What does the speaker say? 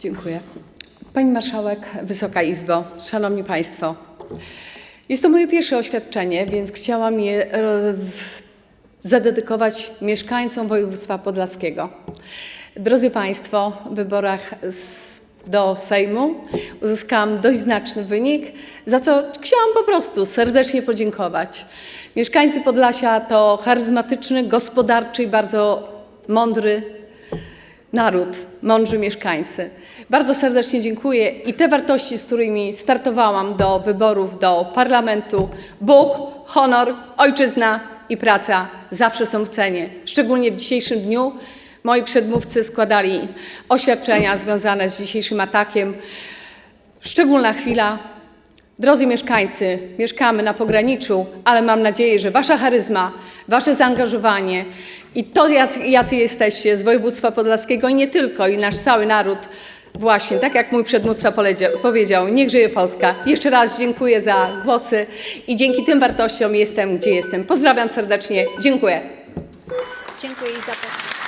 Dziękuję. Pani Marszałek, Wysoka Izbo, Szanowni Państwo. Jest to moje pierwsze oświadczenie, więc chciałam je e, zadedykować mieszkańcom województwa podlaskiego. Drodzy Państwo, w wyborach do Sejmu uzyskałam dość znaczny wynik, za co chciałam po prostu serdecznie podziękować. Mieszkańcy Podlasia to charyzmatyczny, gospodarczy i bardzo mądry naród, mądrzy mieszkańcy. Bardzo serdecznie dziękuję i te wartości, z którymi startowałam do wyborów do parlamentu, Bóg, honor, ojczyzna i praca zawsze są w cenie. Szczególnie w dzisiejszym dniu moi przedmówcy składali oświadczenia związane z dzisiejszym atakiem. Szczególna chwila. Drodzy mieszkańcy, mieszkamy na pograniczu, ale mam nadzieję, że Wasza charyzma, Wasze zaangażowanie i to, jacy, jesteście z województwa podlaskiego i nie tylko, i nasz cały naród, właśnie, tak jak mój przedmówca powiedział, niech żyje Polska. Jeszcze raz dziękuję za głosy i dzięki tym wartościom jestem, gdzie jestem. Pozdrawiam serdecznie, dziękuję. Dziękuję i zapraszam.